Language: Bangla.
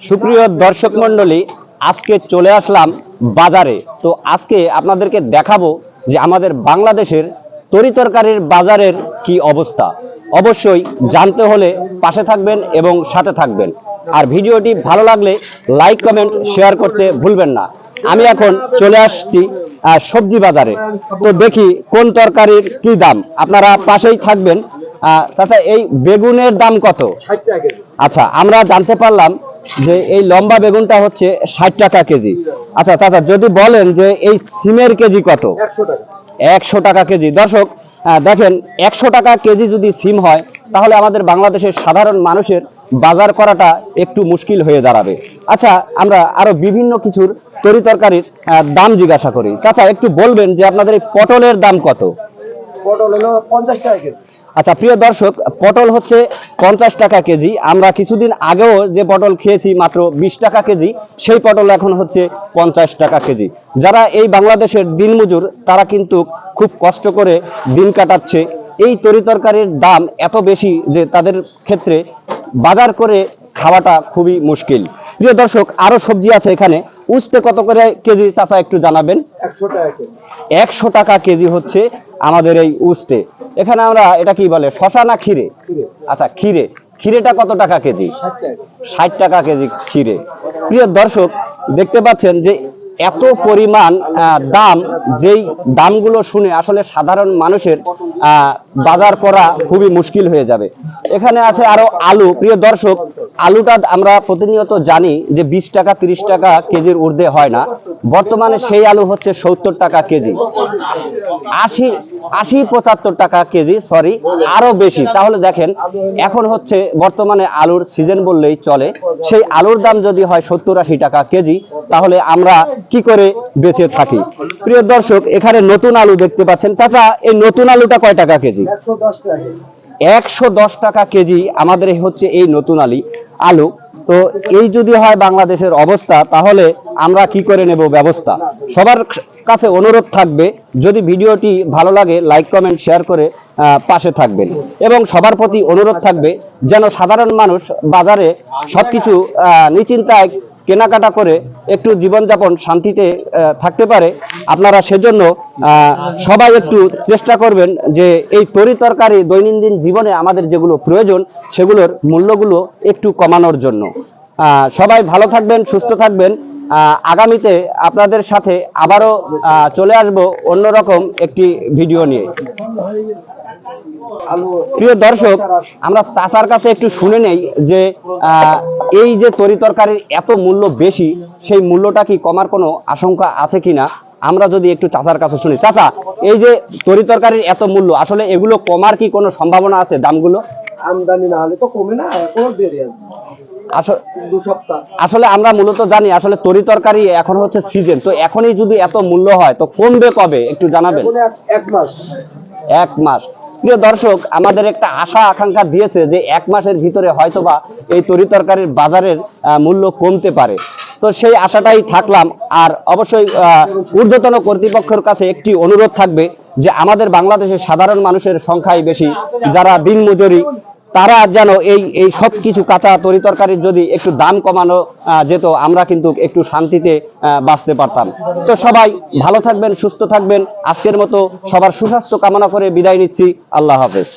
সুপ্রিয় দর্শক মণ্ডলী আজকে চলে আসলাম বাজারে। তো আজকে আপনাদেরকে দেখাবো যে আমাদের বাংলাদেশের তরিতরকারির বাজারের কি অবস্থা। অবশ্যই জানতে হলে পাশে থাকবেন এবং সাথে থাকবেন। আর ভিডিওটি ভালো লাগলে লাইক কমেন্ট শেয়ার করতে ভুলবেন না। আমি এখন চলে আসছি সবজি বাজারে। তো দেখি কোন তরকারির কি দাম। আপনারা পাশেই থাকবেন। আহ, চাচা এই বেগুনের দাম কত? আচ্ছা আমরা জানতে পারলাম যে এই লম্বা বেগুনটা হচ্ছে ষাট টাকা কেজি। আচ্ছা চাচা যদি বলেন যে এই সিমের কেজি কত? একশো টাকা। কেজি। দর্শক দেখেন একশো টাকা কেজি যদি সিম হয় তাহলে আমাদের বাংলাদেশের সাধারণ মানুষের বাজার করাটা একটু মুশকিল হয়ে দাঁড়াবে। আচ্ছা আমরা আরও বিভিন্ন কিছুর তরি তরকারির দাম জিজ্ঞাসা করি। চাচা একটু বলবেন যে আপনাদের এই পটলের দাম কত? পটল হলো পঞ্চাশ টাকা কেজি। আচ্ছা প্রিয় দর্শক, পটল হচ্ছে পঞ্চাশ টাকা কেজি। আমরা কিছুদিন আগেও যে পটল খেয়েছি মাত্র বিশ টাকা কেজি, সেই পটল এখন হচ্ছে পঞ্চাশ টাকা কেজি। যারা এই বাংলাদেশের দিনমজুর, তারা কিন্তু খুব কষ্ট করে দিন কাটাচ্ছে। এই তরিতরকারির দাম এত বেশি যে তাদের ক্ষেত্রে বাজার করে খাওয়াটা খুবই মুশকিল। প্রিয় দর্শক আরও সবজি আছে এখানে। উস্তে কত করে কেজি চাচা একটু জানাবেন? একশো টাকা কেজি। হচ্ছে আমাদের এই উস্তে এখানে আমরা এটা কি বলে শশা না ক্ষীরে? আচ্ছা ক্ষীরে। ক্ষীরেটা কত টাকা কেজি। ষাট টাকা কেজি ক্ষীরে। প্রিয় দর্শক দেখতে পাচ্ছেন যে এত পরিমাণ আহ, দাম যেই দামগুলো শুনে আসলে সাধারণ মানুষের আহ, বাজার করা খুবই মুশকিল হয়ে যাবে। এখানে আছে আরও আলু। প্রিয় দর্শক আলুটা আমরা প্রতিনিয়ত জানি যে বিশ টাকা, তিরিশ টাকা কেজির ঊর্ধ্বে হয় না। বর্তমানে সেই আলু হচ্ছে সত্তর টাকা কেজি। আশি আশি পঁচাত্তর টাকা কেজি সরি আরও বেশি। তাহলে দেখেন, এখন হচ্ছে বর্তমানে আলুর সিজন বললেই চলে। সেই আলুর দাম যদি হয় সত্তর, আশি টাকা কেজি, তাহলে আমরা কি করে বেঁচে থাকি? প্রিয় দর্শক, এখানে নতুন আলু দেখতে পাচ্ছেন। চাচা, এই নতুন আলুটা কয় টাকা কেজি? একশো দশ টাকা কেজি আমাদের হচ্ছে এই নতুন আলি। আলু। তো এই যদি হয় বাংলাদেশের অবস্থা তাহলে আমরা কি করে নেব ব্যবস্থা? সবার কাছে অনুরোধ থাকবে যদি ভিডিওটি ভালো লাগে লাইক কমেন্ট শেয়ার করে পাশে থাকবেন। এবং সবার প্রতি অনুরোধ থাকবে যেন সাধারণ মানুষ বাজারে সবকিছু আহ, নিশ্চিন্তায় কেনাকাটা করে একটু জীবনযাপন শান্তিতে থাকতে পারে, আপনারা সেজন্য সবাই একটু চেষ্টা করবেন যে এই তরি তরকারি দৈনন্দিন জীবনে আমাদের যেগুলো প্রয়োজন, সেগুলোর মূল্যগুলো একটু কমানোর জন্য। সবাই ভালো থাকবেন, সুস্থ থাকবেন। আগামীতে আপনাদের সাথে আবারও চলে আসব অন্যরকম একটি ভিডিও নিয়ে। প্রিয় দর্শক আমরা চাচার কাছে একটু শুনে নেই যে এই যে তরি তরকারির এত মূল্য বেশি সেই মূল্যটা কি কমার কোনো আশঙ্কা আছে কিনা? আমরা যদি একটু চাচার কাছে শুনি। চাচা এই যে তরি তরকারির এত মূল্য আসলে এগুলো কমার কি কোনো সম্ভাবনা আছে দামগুলো? আমদানি না হলে তো কমে না এখনও দেরি আছে। আসলে আমরা মূলত জানি আসলে তরি তরকারি এখন হচ্ছে সিজন তো এখনই যদি এত মূল্য হয় তো কমবে কবে? একটু জানাবেন। এক মাস। এক মাস। প্রিয় দর্শক, আমাদের একটা আশা, আকাঙ্ক্ষা দিয়েছে যে এক মাসের ভিতরে হয়তোবা এই তরি তরকারির বাজারের মূল্য কমতে পারে। তো সেই আশাটাই থাকলাম। আর অবশ্যই ঊর্ধ্বতন কর্তৃপক্ষের কাছে একটি অনুরোধ থাকবে যে আমাদের বাংলাদেশে সাধারণ মানুষের সংখ্যাই বেশি, যারা দিনমজুরি তারা যেন এই এই সব কিছু কাঁচা তরি তরকারির যদি একটু দাম কমানো যেত, আমরা কিন্তু একটু শান্তিতে বাঁচতে পারতাম। তো সবাই ভালো থাকবেন, সুস্থ থাকবেন। আজকের মতো সবার সুস্বাস্থ্য কামনা করে বিদায় নিচ্ছি। আল্লাহ হাফেজ।